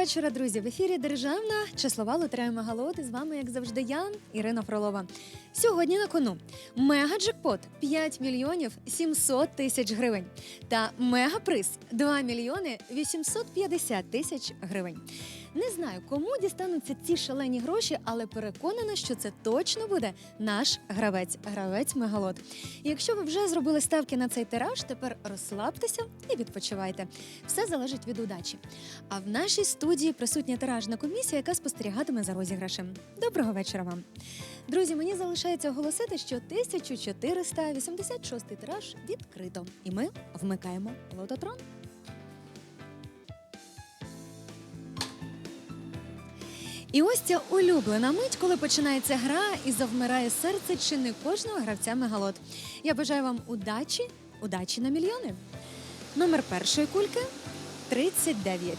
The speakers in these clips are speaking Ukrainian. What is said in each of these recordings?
вечора, друзі. В ефірі Державна числова лотерея Мегалоти. З вами, як завжди, я, Ірина Фролова. Сьогодні на кону мега-джекпот 5 мільйонів 700 тисяч гривень та мегаприз 2 мільйони 850 тисяч гривень. Не знаю, кому дістануться ці шалені гроші, але переконана, що це точно буде наш гравець, гравець Мегалот. Якщо ви вже зробили ставки на цей тираж, тепер розслабтеся і відпочивайте. Все залежить від удачі. А в нашій студії присутня тиражна комісія, яка спостерігатиме за розіграшем. Доброго вечора вам. Друзі, мені залишається оголосити, що 1486 тираж відкрито. І ми вмикаємо лототрон. І ось ця улюблена мить, коли починається гра і завмирає серце чи не кожного гравця мегалот. Я бажаю вам удачі, удачі на мільйони. Номер першої кульки 39.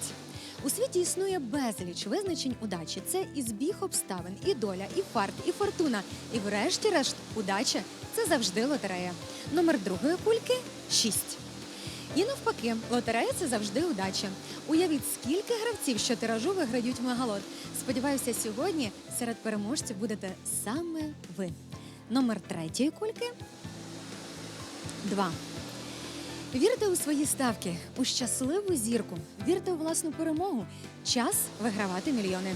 У світі існує безліч визначень удачі. Це і збіг обставин, і доля, і фарт, і фортуна. І врешті-решт, удача це завжди лотерея. Номер другої кульки 6. І навпаки, лотерея це завжди удача. Уявіть, скільки гравців, що тиражу виграють мегалот. Сподіваюся, сьогодні серед переможців будете саме ви. Номер третьої кульки 2. Вірте у свої ставки, у щасливу зірку, вірте у власну перемогу. Час вигравати мільйони.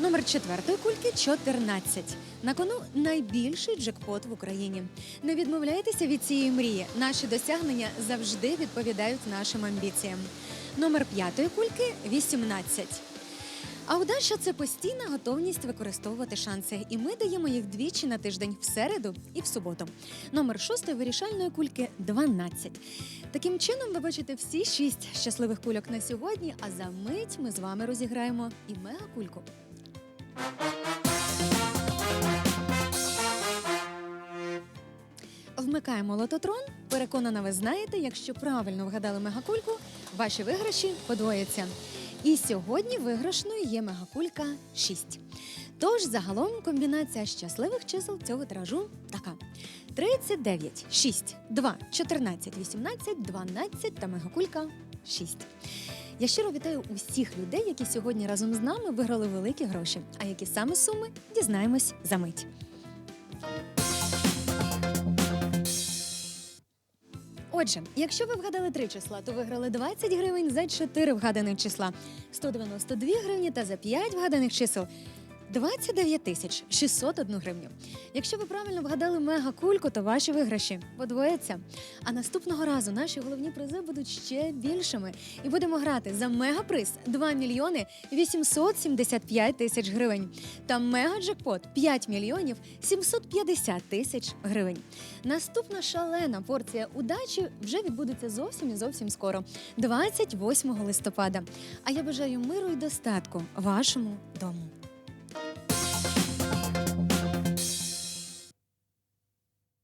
Номер четвертої кульки 14. На кону найбільший джекпот в Україні. Не відмовляйтеся від цієї мрії. Наші досягнення завжди відповідають нашим амбіціям. Номер п'ятої кульки 18. А удача це постійна готовність використовувати шанси. І ми даємо їх двічі на тиждень в середу і в суботу. Номер шостої вирішальної кульки 12. Таким чином, ви бачите всі шість щасливих кульок на сьогодні. А за мить ми з вами розіграємо і мегакульку. Вмикаємо лототрон. Переконана, ви знаєте, якщо правильно вгадали мегакульку, ваші виграші подвояться. І сьогодні виграшною є мегакулька 6. Тож загалом комбінація щасливих чисел цього тиражу така: 39, 6, 2, 14, 18, 12 та мегакулька 6. Я щиро вітаю усіх людей, які сьогодні разом з нами виграли великі гроші. А які саме суми дізнаємось за мить. Отже, якщо ви вгадали три числа, то виграли 20 гривень за 4 вгаданих числа, 192 гривні та за 5 вгаданих чисел 29 тисяч 601 гривню. Якщо ви правильно вгадали мегакульку, то ваші виграші подвояться. А наступного разу наші головні призи будуть ще більшими. І будемо грати за мегаприз 2 мільйони 875 тисяч гривень та мегаджекпот 5 мільйонів 750 тисяч гривень. Наступна шалена порція удачі вже відбудеться зовсім і зовсім скоро, 28 листопада. А я бажаю миру і достатку вашому дому.